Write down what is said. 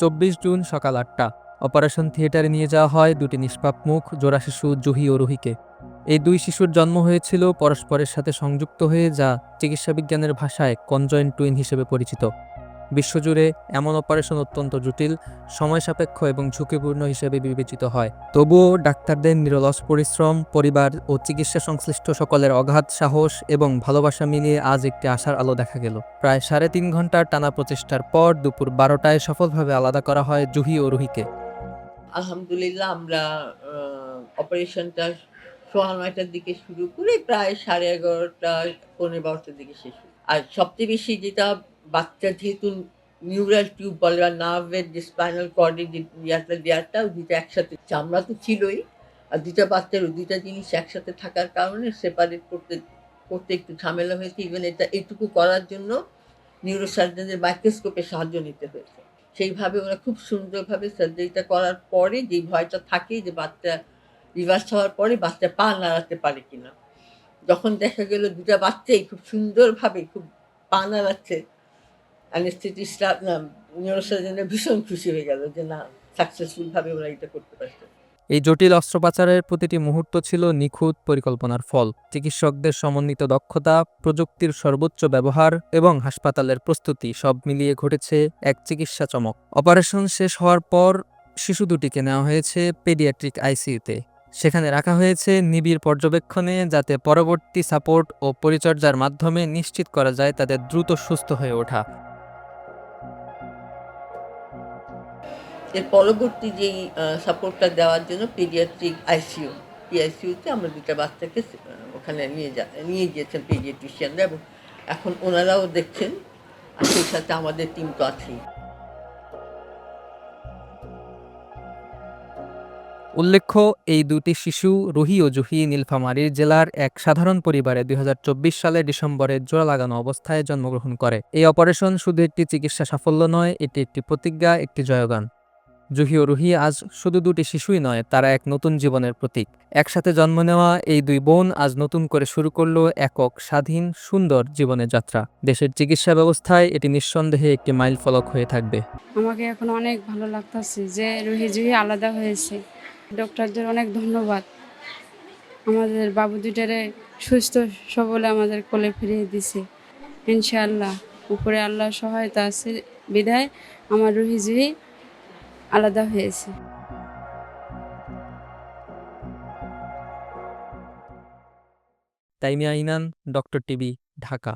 চব্বিশ জুন সকাল আটটা। অপারেশন থিয়েটারে নিয়ে যাওয়া হয় দুটি নিষ্পাপ মুখ, জোড়া শিশু, জুহি ও রুহিকে। এই দুই শিশুর জন্ম হয়েছিল পরস্পরের সাথে সংযুক্ত হয়ে, যা চিকিৎসাবিজ্ঞানের ভাষায় কনজয়েন্ট টুইন হিসেবে পরিচিত। বিশ্বজুড়ে এমন অপারেশন অত্যন্ত জটিল সময় সাপেক্ষ এবং ঝুঁকিপূর্ণ হিসেবে বিবেচিত হয়। তবুও ডাক্তারদের নিরলস পরিশ্রম, পরিবার ও চিকিৎসা সংশ্লিষ্ট সকলের অগাধ সাহস এবং ভালোবাসা মিলিয়ে আজ একটি আশার আলো দেখা গেল। প্রায় সাড়ে তিন ঘণ্টার টানা প্রচেষ্টার পর দুপুর বারোটায় সফলভাবে আলাদা করা হয় জুহি ও রুহিকে। আলহামদুলিল্লাহ, আমরা অপারেশনটা সোয়া নয়টার দিকে শুরু করে প্রায় সাড়ে এগারোটা পনেরো বারোটার দিকে শেষ আর সবচেয়ে বেশি যেটা বাচ্চা যেহেতু নিউরাল টিউব বলে বা নার্ভের যে স্পাইনাল কর্ডের যে ইয়ারটা দেয়ারটা দুটো একসাথে চামড়া তো ছিলই। আর দুটা বাচ্চার ওই দুটা জিনিস একসাথে থাকার কারণে সেপারেট করতে করতে একটু ঝামেলা হয়েছে। ইভেন এটা, এটুকু করার জন্য নিউরোসার্জনদের মাইক্রোস্কোপের সাহায্য নিতে হয়েছে। সেইভাবে ওরা খুব সুন্দরভাবে সার্জারিটা করার পরে যে ভয়টা থাকে যে বাচ্চা রিভার্স হওয়ার পরে বাচ্চা পা নাড়াতে পারে কিনা। যখন দেখা গেল দুটা বাচ্চাই খুব সুন্দরভাবে, খুব পা নাড়াচ্ছে অ্যানেস্থেটিস্টরা ভীষণ খুশি হয়ে গেল যে না সাকসেসফুলভাবে ওরা এটা করতে পারছে। এই জটিল অস্ত্রোপচারের প্রতিটি মুহূর্ত ছিল নিখুঁত পরিকল্পনার ফল। চিকিৎসকদের সমন্বিত দক্ষতা, প্রযুক্তির সর্বোচ্চ ব্যবহার এবং হাসপাতালের প্রস্তুতি সব মিলিয়ে ঘটেছে এক চিকিৎসা চমক। অপারেশন শেষ হওয়ার পর শিশু দুটিকে নেওয়া হয়েছে পেডিয়াট্রিক আইসিইউতে। সেখানে রাখা হয়েছে নিবিড় পর্যবেক্ষণে যাতে পরবর্তী সাপোর্ট ও পরিচর্যার মাধ্যমে নিশ্চিত করা যায় তাদের দ্রুত সুস্থ হয়ে ওঠা। এর পরবর্তী যেই সাপোর্টটা দেওয়ার জন্য পেডিয়াট্রিক আইসিইউ পিআইসিইউতে আমরা দুটা বাচ্চাকে ওখানে নিয়ে যা, নিয়ে গিয়েছেন পেডিয়াট্রিশিয়ানরা এবং এখন ওনারাও দেখছেন, আর সেই সাথে আমাদের টিম তো আছেই। উল্লেখ্য, এই দুটি শিশু রুহি ও জুহি নীলফামারীর জেলার এক সাধারণ পরিবারে দুই সালের ডিসেম্বরে জোড়া লাগানো অবস্থায় জন্মগ্রহণ করে। এই অপারেশন শুধু একটি চিকিৎসা সাফল্য নয়, এটি একটি প্রতিজ্ঞা, একটি জয়গান। জুহি ও রুহি আজ শুধু দুটি শিশুই নয়, তারা এক নতুন জীবনের প্রতীক। একসাথে জন্ম নেওয়া এই দুই বোন আজ নতুন করে শুরু করল একক, স্বাধীন, সুন্দর জীবনের যাত্রা। দেশের চিকিৎসা ব্যবস্থায় এটি নিঃসন্দেহে একটি মাইল ফলক হয়ে থাকবে। আমাকে এখন অনেক ভালো লাগতেছে যে রুহি জুহি আলাদা হয়েছে। ডক্টরদের অনেক ধন্যবাদ। আমাদের বাবু দুইটারে সুস্থ, সবলে আমাদের কোলে ফিরিয়ে দিছে। ইনশাআল্লাহ, উপরে আল্লাহ সহায়তা আছে বিধায় আমার রুহি জুহি আলাদা হয়েছে। Taimiya Inan doctor TV Dhaka.